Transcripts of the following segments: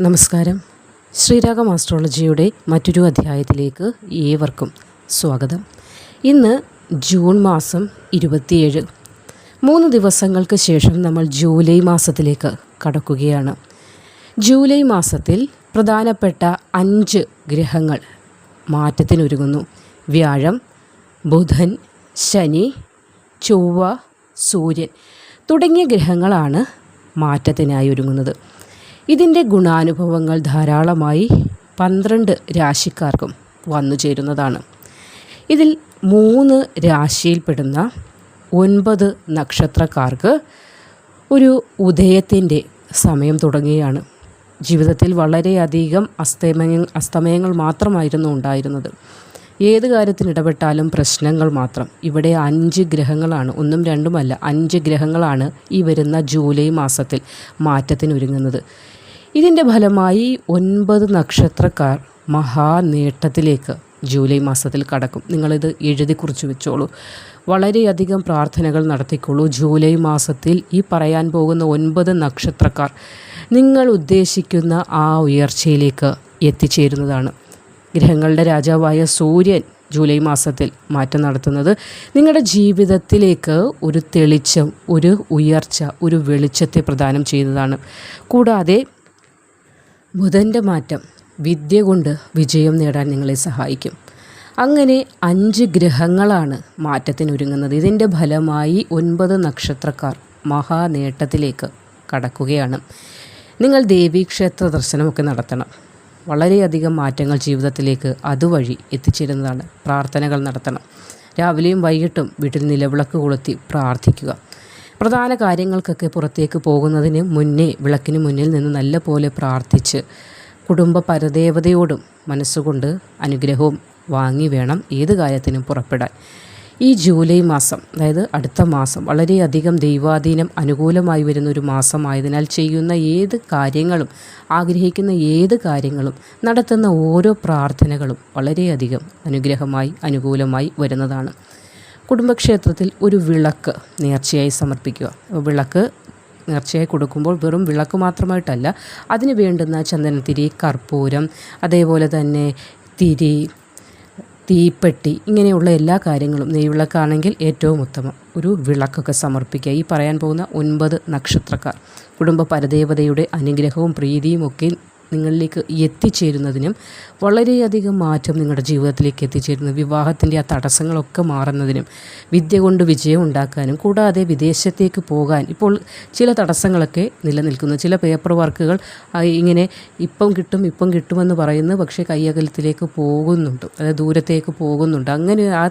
നമസ്കാരം. ശ്രീരാഗം ആസ്ട്രോളജിയുടെ മറ്റൊരു അധ്യായത്തിലേക്ക് ഏവർക്കും സ്വാഗതം. ഇന്ന് ജൂൺ മാസം ഇരുപത്തിയേഴ്. മൂന്ന് ദിവസങ്ങൾക്ക് ശേഷം നമ്മൾ ജൂലൈ മാസത്തിലേക്ക് കടക്കുകയാണ്. ജൂലൈ മാസത്തിൽ പ്രധാനപ്പെട്ട അഞ്ച് ഗ്രഹങ്ങൾ മാറ്റത്തിനൊരുങ്ങുന്നു. വ്യാഴം ബുധൻ ശനി ചൊവ്വ സൂര്യൻ തുടങ്ങിയ ഗ്രഹങ്ങളാണ് മാറ്റത്തിനായി ഒരുങ്ങുന്നത്. ഇതിന്റെ ഗുണാനുഭവങ്ങൾ ധാരാളമായി പന്ത്രണ്ട് രാശിക്കാർക്കും വന്നു ചേരുന്നതാണ്. ഇതിൽ മൂന്ന് രാശിയിൽപ്പെടുന്ന ഒൻപത് നക്ഷത്രക്കാർക്ക് ഒരു ഉദയത്തിന്റെ സമയം തുടങ്ങുകയാണ് ജീവിതത്തിൽ വളരെയധികം അസ്തമയ അസ്തമയങ്ങൾ മാത്രമായിരുന്നു ഉണ്ടായിരുന്നത്. ഏത് കാര്യത്തിന് ഇടപെട്ടാലും പ്രശ്നങ്ങൾ മാത്രം. ഇവിടെ അഞ്ച് ഗ്രഹങ്ങളാണ്. ഒന്നും രണ്ടുമല്ല അഞ്ച് ഗ്രഹങ്ങളാണ് ഈ വരുന്ന ജൂലൈ മാസത്തിൽ മാറ്റത്തിനൊരുങ്ങുന്നത്. ഇതിന്റെ ഫലമായി ഒൻപത് നക്ഷത്രക്കാർ മഹാനേട്ടത്തിലേക്ക് ജൂലൈ മാസത്തിൽ കടക്കും. നിങ്ങളിത് എഴുതി കുറിച്ച് വെച്ചോളൂ. വളരെയധികം പ്രാർത്ഥനകൾ നടത്തിക്കോളൂ ജൂലൈ മാസത്തിൽ ഈ പറയാൻ പോകുന്ന ഒൻപത് നക്ഷത്രക്കാർ നിങ്ങൾ ഉദ്ദേശിക്കുന്ന ആ ഉയർച്ചയിലേക്ക് എത്തിച്ചേരുന്നതാണ്. ഗ്രഹങ്ങളുടെ രാജാവായ സൂര്യൻ ജൂലൈ മാസത്തിൽ മാറ്റം നടത്തുന്നത്. നിങ്ങളുടെ ജീവിതത്തിലേക്ക് ഒരു തെളിച്ചം ഒരു ഉയർച്ച ഒരു വെളിച്ചത്തെ പ്രദാനം ചെയ്യുന്നതാണ്. കൂടാതെ ബുധന്റെ മാറ്റം വിദ്യ കൊണ്ട് വിജയം നേടാൻ നിങ്ങളെ സഹായിക്കും. അങ്ങനെ അഞ്ച് ഗ്രഹങ്ങളാണ് മാറ്റത്തിനൊരുങ്ങുന്നത്. ഇതിന്റെ ഫലമായി ഒൻപത് നക്ഷത്രക്കാർ മഹാനേട്ടത്തിലേക്ക് കടക്കുകയാണ്. നിങ്ങൾ ദേവീക്ഷേത്ര ദർശനമൊക്കെ നടത്തണം. വളരെയധികം മാറ്റങ്ങൾ ജീവിതത്തിലേക്ക് അതുവഴി എത്തിച്ചേരുന്നതാണ് പ്രാർത്ഥനകൾ നടത്തണം. രാവിലെയും വൈകിട്ടും വീട്ടിൽ നിലവിളക്ക് കൊളുത്തി പ്രാർത്ഥിക്കുക. പ്രധാന കാര്യങ്ങൾക്കൊക്കെ പുറത്തേക്ക് പോകുന്നതിന് മുന്നേ വിളക്കിന് മുന്നിൽ നിന്ന് നല്ല പോലെ പ്രാർത്ഥിച്ച് കുടുംബ പരദേവതയോടും മനസ്സുകൊണ്ട് അനുഗ്രഹവും വാങ്ങി വേണം ഏത് കാര്യത്തിനും പുറപ്പെടാൻ. ഈ ജൂലൈ മാസം അതായത് അടുത്ത മാസം വളരെയധികം ദൈവാധീനം അനുകൂലമായി വരുന്ന ഒരു മാസമായതിനാൽ ചെയ്യുന്ന ഏത് കാര്യങ്ങളും ആഗ്രഹിക്കുന്ന ഏത് കാര്യങ്ങളും നടത്തുന്ന ഓരോ പ്രാർത്ഥനകളും വളരെയധികം അനുഗ്രഹമായി അനുകൂലമായി വരുന്നതാണ്. കുടുംബക്ഷേത്രത്തിൽ ഒരു വിളക്ക് നേർച്ചയായി സമർപ്പിക്കുക. വിളക്ക് നേർച്ചയായി കൊടുക്കുമ്പോൾ വെറും വിളക്ക് മാത്രമായിട്ടല്ല അതിന് വേണ്ടുന്ന ചന്ദനത്തിരി കർപ്പൂരം അതേപോലെ തന്നെ തിരി തീപ്പെട്ടി ഇങ്ങനെയുള്ള എല്ലാ കാര്യങ്ങളും നെയ്വിളക്കാണെങ്കിൽ ഏറ്റവും ഉത്തമം. ഒരു വിളക്കൊക്കെ സമർപ്പിക്കുക. ഈ പറയാൻ പോകുന്ന ഒൻപത് നക്ഷത്രക്കാർ. കുടുംബ പരദേവതയുടെ അനുഗ്രഹവും പ്രീതിയും ഒക്കെ നിങ്ങളിലേക്ക് എത്തിച്ചേരുന്നതിനും വളരെയധികം മാറ്റം നിങ്ങളുടെ ജീവിതത്തിലേക്ക് എത്തിച്ചേരുന്നു വിവാഹത്തിന്റെ ആ തടസ്സങ്ങളൊക്കെ മാറുന്നതിനും വിദ്യ കൊണ്ട് വിജയം ഉണ്ടാക്കാനും കൂടാതെ വിദേശത്തേക്ക് പോകാൻ ഇപ്പോൾ ചില തടസ്സങ്ങളൊക്കെ നിലനിൽക്കുന്നു. ചില പേപ്പർ വർക്കുകൾ ഇങ്ങനെ ഇപ്പം കിട്ടും ഇപ്പം കിട്ടുമെന്ന് പറയുന്നു പക്ഷേ കയ്യകലത്തിലേക്ക് പോകുന്നുണ്ട്. അതായത് ദൂരത്തേക്ക് പോകുന്നുണ്ട്. അങ്ങനെ ആ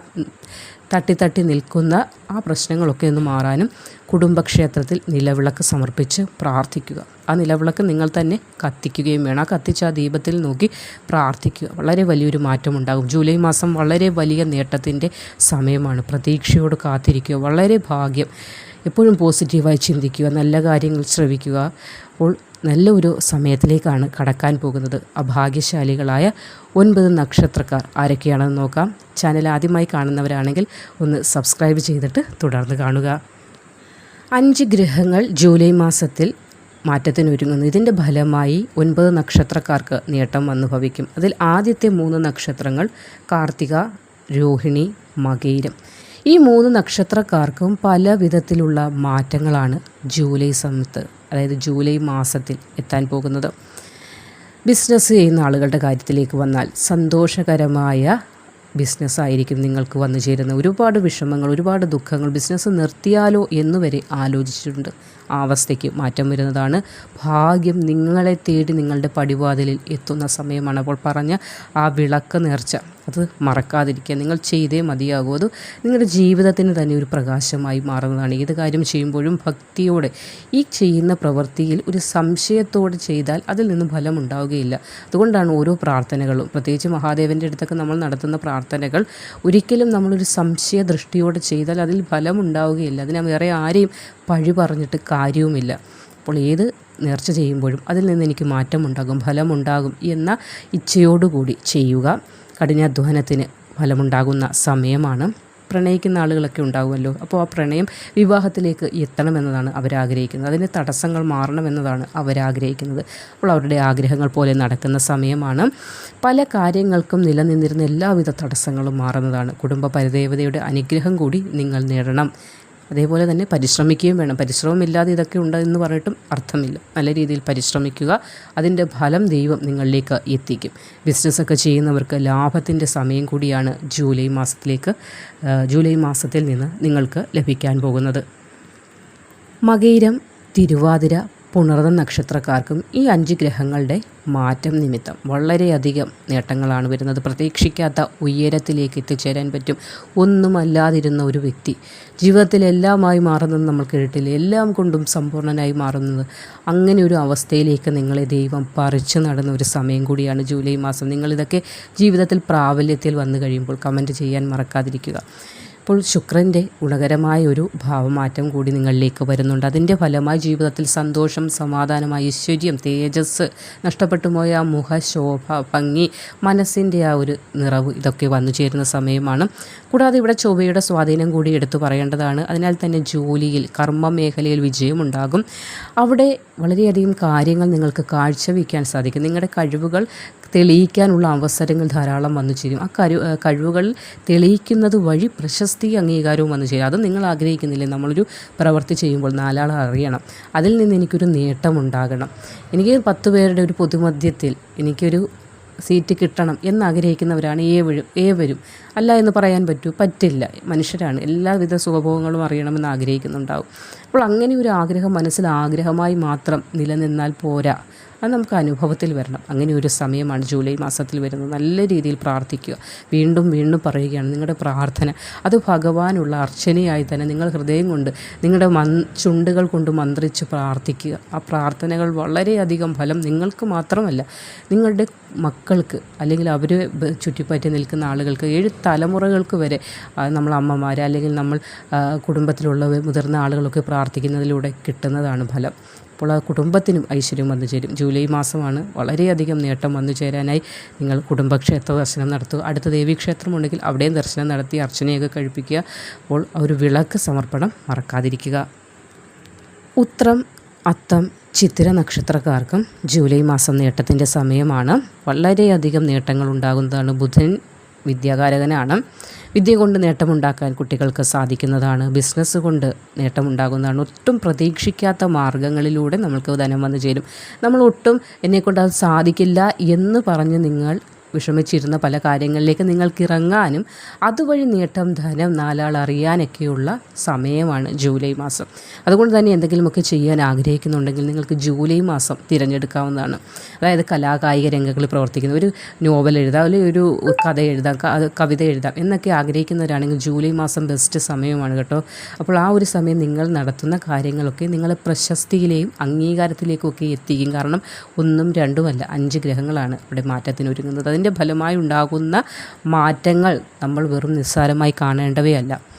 തട്ടി തട്ടി നിൽക്കുന്ന ആ പ്രശ്നങ്ങളൊക്കെ ഒന്ന് മാറാനും കുടുംബക്ഷേത്രത്തിൽ നിലവിളക്ക് സമർപ്പിച്ച് പ്രാർത്ഥിക്കുക. ആ നിലവിളക്ക് നിങ്ങൾ തന്നെ കത്തിക്കുകയും വേണം. ആ കത്തിച്ച് ആ ദീപത്തിൽ നോക്കി പ്രാർത്ഥിക്കുക. വളരെ വലിയൊരു മാറ്റം ഉണ്ടാകും ജൂലൈ മാസം വളരെ വലിയ നേട്ടത്തിന്റെ സമയമാണ്. പ്രതീക്ഷയോട് കാത്തിരിക്കുക. വളരെ ഭാഗ്യം. എപ്പോഴും പോസിറ്റീവായി ചിന്തിക്കുക. നല്ല കാര്യങ്ങൾ ശ്രവിക്കുക. അപ്പോൾ നല്ല ഒരു സമയത്തിലേക്കാണ് കടക്കാൻ പോകുന്നത്. അഭാഗ്യശാലികളായ ഒൻപത് നക്ഷത്രക്കാർ ആരൊക്കെയാണെന്ന് നോക്കാം. ചാനൽ ആദ്യമായി കാണുന്നവരാണെങ്കിൽ ഒന്ന് സബ്സ്ക്രൈബ് ചെയ്തിട്ട് തുടർന്ന് കാണുക. അഞ്ച് ഗ്രഹങ്ങൾ ജൂലൈ മാസത്തിൽ മാറ്റത്തിനൊരുങ്ങുന്നു. ഇതിന്റെ ഫലമായി ഒൻപത് നക്ഷത്രക്കാർക്ക് നേട്ടം അനുഭവിക്കും അതിൽ ആദ്യത്തെ മൂന്ന് നക്ഷത്രങ്ങൾ കാർത്തിക രോഹിണി മകയിരം. ഈ മൂന്ന് നക്ഷത്രക്കാർക്കും പല വിധത്തിലുള്ള മാറ്റങ്ങളാണ് ജൂലൈ സമയത്ത് അതായത് ജൂലൈ മാസത്തിൽ എത്താൻ പോകുന്നത്. ബിസിനസ് ചെയ്യുന്ന ആളുകളുടെ കാര്യത്തിലേക്ക് വന്നാൽ സന്തോഷകരമായ ബിസിനസ്സായിരിക്കും നിങ്ങൾക്ക് വന്നു ചേരുന്ന ഒരുപാട് വിഷമങ്ങൾ ഒരുപാട് ദുഃഖങ്ങൾ ബിസിനസ് നിർത്തിയാലോ എന്ന് വരെ ആലോചിച്ചിട്ടുണ്ട്. ആ അവസ്ഥയ്ക്ക് മാറ്റം വരുന്നതാണ് ഭാഗ്യം. നിങ്ങളെ തേടി നിങ്ങളുടെ പടിവാതിലിൽ എത്തുന്ന സമയമാണ് അപ്പോൾ പറഞ്ഞ ആ വിളക്ക് നേർച്ച. അത് മറക്കാതിരിക്കുക. നിങ്ങൾ ചെയ്തേ മതിയാകൂ. അത് നിങ്ങളുടെ ജീവിതത്തിന് തന്നെ ഒരു പ്രകാശമായി മാറുന്നതാണ്. ഏത് കാര്യം ചെയ്യുമ്പോഴും ഭക്തിയോടെ ഈ ചെയ്യുന്ന പ്രവൃത്തിയിൽ ഒരു സംശയത്തോടെ ചെയ്താൽ അതിൽ നിന്ന് ഫലം ഉണ്ടാവുകയില്ല. അതുകൊണ്ടാണ് ഓരോ പ്രാർത്ഥനകളും. പ്രത്യേകിച്ച് മഹാദേവന്റെ അടുത്തൊക്കെ നമ്മൾ നടത്തുന്ന പ്രാർത്ഥനകൾ ഒരിക്കലും നമ്മളൊരു സംശയ ദൃഷ്ടിയോടെ ചെയ്താൽ അതിൽ ഫലം ഉണ്ടാവുകയില്ല അതിനെ വേറെ ആരെയും പഴി പറഞ്ഞിട്ട് കാര്യവുമില്ല. അപ്പോൾ ഏത് നേർച്ച ചെയ്യുമ്പോഴും അതിൽ നിന്ന് എനിക്ക് മാറ്റമുണ്ടാകും ഫലമുണ്ടാകും എന്ന ഇച്ഛയോടുകൂടി ചെയ്യുക കഠിനാധ്വാനത്തിന് ഫലമുണ്ടാകുന്ന സമയമാണ്. പ്രണയിക്കുന്ന ആളുകളൊക്കെ ഉണ്ടാകുമല്ലോ അപ്പോൾ ആ പ്രണയം വിവാഹത്തിലേക്ക് എത്തണമെന്നതാണ് അവരാഗ്രഹിക്കുന്നത്. അതിന് തടസ്സങ്ങൾ മാറണമെന്നതാണ് അവരാഗ്രഹിക്കുന്നത്. അപ്പോൾ അവരുടെ ആഗ്രഹങ്ങൾ പോലെ നടക്കുന്ന സമയമാണ് പല കാര്യങ്ങൾക്കും നിലനിന്നിരുന്ന എല്ലാവിധ തടസ്സങ്ങളും മാറുന്നതാണ്. കുടുംബ പരിദേവതയുടെ അനുഗ്രഹം കൂടി നിങ്ങൾ നേടണം. അതേപോലെ തന്നെ പരിശ്രമിക്കുകയും വേണം. പരിശ്രമമില്ലാതെ ഇതൊക്കെ ഉണ്ടെന്ന് പറഞ്ഞിട്ടും അർത്ഥമില്ല. നല്ല രീതിയിൽ പരിശ്രമിക്കുക അതിന്റെ ഫലം ദൈവം നിങ്ങളിലേക്ക് എത്തിക്കും. ബിസിനസ്സൊക്കെ ചെയ്യുന്നവർക്ക് ലാഭത്തിന്റെ സമയം കൂടിയാണ് ജൂലൈ മാസത്തിലേക്ക് ജൂലൈ മാസത്തിൽ നിന്ന് നിങ്ങൾക്ക് ലഭിക്കാൻ പോകുന്നത്. മകയിരം തിരുവാതിര പുണർന്ന നക്ഷത്രക്കാർക്കും ഈ അഞ്ച് ഗ്രഹങ്ങളുടെ മാറ്റം നിമിത്തം വളരെയധികം നേട്ടങ്ങളാണ് വരുന്നത്. പ്രതീക്ഷിക്കാത്ത ഉയരത്തിലേക്ക് എത്തിച്ചേരാൻ പറ്റും. ഒന്നുമല്ലാതിരുന്ന ഒരു വ്യക്തി ജീവിതത്തിൽ എല്ലാമായി മാറുന്നത് നമ്മൾ കേട്ടില്ല എല്ലാം കൊണ്ടും സമ്പൂർണനായി മാറുന്നത്. അങ്ങനെ ഒരു അവസ്ഥയിലേക്ക് നിങ്ങളെ ദൈവം പറിച്ചു നടന്ന ഒരു സമയം കൂടിയാണ് ജൂലൈ മാസം. നിങ്ങളിതൊക്കെ ജീവിതത്തിൽ പ്രാബല്യത്തിൽ വന്നു കഴിയുമ്പോൾ കമന്റ് ചെയ്യാൻ മറക്കാതിരിക്കുക. അപ്പോൾ ശുക്രന്റെ ഗുണകരമായ ഒരു ഭാവമാറ്റം കൂടി നിങ്ങളിലേക്ക് വരുന്നുണ്ട്. അതിന്റെ ഫലമായി ജീവിതത്തിൽ സന്തോഷം സമാധാനം ഐശ്വര്യം തേജസ് നഷ്ടപ്പെട്ടു പോയ ആ മുഖശോഭ ഭംഗി മനസ്സിന്റെ ആ ഒരു നിറവ് ഇതൊക്കെ വന്നു ചേരുന്ന സമയമാണ്. കൂടാതെ ഇവിടെ ചൊവ്വയുടെ സ്വാധീനം കൂടി എടുത്തു പറയേണ്ടതാണ്. അതിനാൽ തന്നെ ജോലിയിൽ കർമ്മ മേഖലയിൽ വിജയമുണ്ടാകും. അവിടെ വളരെയധികം കാര്യങ്ങൾ നിങ്ങൾക്ക് കാഴ്ചവെക്കാൻ സാധിക്കും. നിങ്ങളുടെ കഴിവുകൾ തെളിയിക്കാനുള്ള അവസരങ്ങൾ ധാരാളം വന്നു ചേരും. ആ കഴി കഴിവുകൾ തെളിയിക്കുന്നത് വഴി പ്രശസ്തി അംഗീകാരവും വന്നു ചേരും. അത് നിങ്ങൾ ആഗ്രഹിക്കുന്നില്ലേ? നമ്മളൊരു പ്രവൃത്തി ചെയ്യുമ്പോൾ നാലാൾ അറിയണം. അതിൽ നിന്ന് എനിക്കൊരു നേട്ടം ഉണ്ടാകണം. എനിക്ക് പത്ത് പേരുടെ ഒരു പൊതുമധ്യത്തിൽ എനിക്കൊരു സീറ്റ് കിട്ടണം എന്നാഗ്രഹിക്കുന്നവരാണ് ഏവരും ഏവരും. അല്ല എന്ന് പറയാൻ പറ്റൂ. പറ്റില്ല. മനുഷ്യരാണ്. എല്ലാവിധ സുഖഭോഗങ്ങളും അറിയണമെന്ന് ആഗ്രഹിക്കുന്നുണ്ടാവും. അപ്പോൾ അങ്ങനെ ഒരു ആഗ്രഹം മനസ്സിൽ ആഗ്രഹമായി മാത്രം നിലനിന്നാൽ പോരാ. അത് നമുക്ക് അനുഭവത്തിൽ വരണം. അങ്ങനെ ഒരു സമയമാണ് ജൂലൈ മാസത്തിൽ വരുന്നത്. നല്ല രീതിയിൽ പ്രാർത്ഥിക്കുക. വീണ്ടും വീണ്ടും പറയുകയാണ് നിങ്ങളുടെ പ്രാർത്ഥന. അത് ഭഗവാനുള്ള അർച്ചനയായി തന്നെ നിങ്ങൾ ഹൃദയം കൊണ്ട് നിങ്ങളുടെ മൺ ചുണ്ടുകൾ കൊണ്ട് മന്ത്രിച്ച് പ്രാർത്ഥിക്കുക. ആ പ്രാർത്ഥനകൾ വളരെയധികം ഫലം നിങ്ങൾക്ക് മാത്രമല്ല നിങ്ങളുടെ മക്കൾക്ക് അല്ലെങ്കിൽ അവർ ചുറ്റിപ്പറ്റി നിൽക്കുന്ന ആളുകൾക്ക് ഏഴ് തലമുറകൾക്ക് വരെ നമ്മൾ അമ്മമാർ അല്ലെങ്കിൽ നമ്മൾ കുടുംബത്തിലുള്ള മുതിർന്ന ആളുകളൊക്കെ പ്രാർത്ഥിക്കുന്നതിലൂടെ കിട്ടുന്നതാണ് ഫലം. അപ്പോൾ ആ കുടുംബത്തിനും ഐശ്വര്യം വന്നു ചേരും. ജൂലൈ മാസമാണ് വളരെയധികം നേട്ടം വന്നു ചേരാനായി നിങ്ങൾ കുടുംബക്ഷേത്ര ദർശനം നടത്തുക. അടുത്ത ദേവീക്ഷേത്രം ഉണ്ടെങ്കിൽ അവിടെയും ദർശനം നടത്തി അർച്ചനയൊക്കെ കഴിപ്പിക്കുക. അപ്പോൾ ഒരു വിളക്ക് സമർപ്പണം മറക്കാതിരിക്കുക. ഉത്രം അത്തം ചിത്തിര നക്ഷത്രക്കാർക്കും ജൂലൈ മാസം നേട്ടത്തിന്റെ സമയമാണ്. വളരെയധികം നേട്ടങ്ങൾ ഉണ്ടാകുന്നതാണ് ബുധൻ. വിദ്യാകാരകനാണ്. വിദ്യ കൊണ്ട് നേട്ടമുണ്ടാക്കാൻ കുട്ടികൾക്ക് സാധിക്കുന്നതാണ്. ബിസിനസ് കൊണ്ട് നേട്ടമുണ്ടാകുന്നതാണ്. ഒട്ടും പ്രതീക്ഷിക്കാത്ത മാർഗങ്ങളിലൂടെ നമ്മൾക്ക് ധനം വന്നു ചേരും. നമ്മൾ ഒട്ടും എന്നെക്കൊണ്ട് അത് സാധിക്കില്ല എന്ന് പറഞ്ഞ് നിങ്ങൾ വിഷമിച്ചിരുന്ന പല കാര്യങ്ങളിലേക്ക് നിങ്ങൾക്ക് ഇറങ്ങാനും അതുവഴി നേട്ടം ധനം നാലാൾ അറിയാനൊക്കെയുള്ള സമയമാണ് ജൂലൈ മാസം. അതുകൊണ്ട് തന്നെ എന്തെങ്കിലുമൊക്കെ ചെയ്യാൻ ആഗ്രഹിക്കുന്നുണ്ടെങ്കിൽ നിങ്ങൾക്ക് ജൂലൈ മാസം തിരഞ്ഞെടുക്കാവുന്നതാണ്. അതായത് കലാകായിക രംഗങ്ങളിൽ പ്രവർത്തിക്കുന്ന ഒരു നോവൽ എഴുതാം അല്ലെങ്കിൽ ഒരു കഥ എഴുതാം കവിത എഴുതാം എന്നൊക്കെ ആഗ്രഹിക്കുന്നവരാണെങ്കിൽ ജൂലൈ മാസം ബെസ്റ്റ് സമയമാണ് കേട്ടോ. അപ്പോൾ ആ ഒരു സമയം നിങ്ങൾ നടത്തുന്ന കാര്യങ്ങളൊക്കെ നിങ്ങൾ പ്രശസ്തിയിലെയും അംഗീകാരത്തിലേക്കും ഒക്കെ എത്തിക്കും. കാരണം ഒന്നും രണ്ടുമല്ല അഞ്ച് ഗ്രഹങ്ങളാണ് ഇവിടെ മാറ്റത്തിന് ഒരുങ്ങുന്നത് അതിന്റെ ഫലമായി ഉണ്ടാകുന്ന മാറ്റങ്ങൾ നമ്മൾ വെറും നിസ്സാരമായി കാണേണ്ടവയല്ല.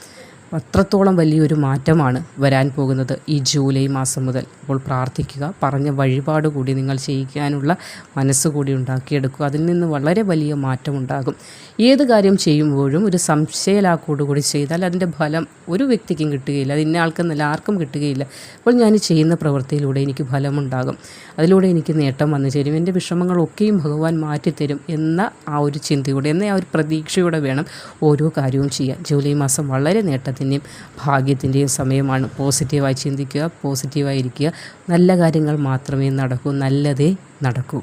അത്രത്തോളം വലിയൊരു മാറ്റമാണ് വരാൻ പോകുന്നത് ഈ ജൂലൈ മാസം മുതൽ. അപ്പോൾ പ്രാർത്ഥിക്കുക പറഞ്ഞ വഴിപാട് കൂടി നിങ്ങൾ ചെയ്യിക്കാനുള്ള മനസ്സ് കൂടി ഉണ്ടാക്കിയെടുക്കുക. അതിൽ നിന്ന് വളരെ വലിയ മാറ്റമുണ്ടാകും ഏത് കാര്യം ചെയ്യുമ്പോഴും ഒരു സംശയലാക്കോടുകൂടി ചെയ്താൽ അതിന്റെ ഫലം ഒരു വ്യക്തിക്കും കിട്ടുകയില്ല. അത് ഇന്ന ആൾക്കെന്നല്ല ആർക്കും കിട്ടുകയില്ല. അപ്പോൾ ഞാൻ ചെയ്യുന്ന പ്രവൃത്തിയിലൂടെ എനിക്ക് ഫലമുണ്ടാകും. അതിലൂടെ എനിക്ക് നേട്ടം വന്നു ചേരും. എന്റെ വിഷമങ്ങളൊക്കെയും ഭഗവാൻ മാറ്റിത്തരും എന്ന ആ ഒരു ചിന്തയോടെ എന്ന ആ ഒരു പ്രതീക്ഷയോടെ വേണം ഓരോ കാര്യവും ചെയ്യാൻ. ജൂലൈ മാസം വളരെ നേട്ടത്തിന്റെയും ഭാഗ്യത്തിന്റെയും സമയമാണ്. പോസിറ്റീവായി ചിന്തിക്കുക പോസിറ്റീവായിരിക്കുക നല്ല കാര്യങ്ങൾ മാത്രമേ നടക്കൂ നല്ലതേ നടക്കൂ.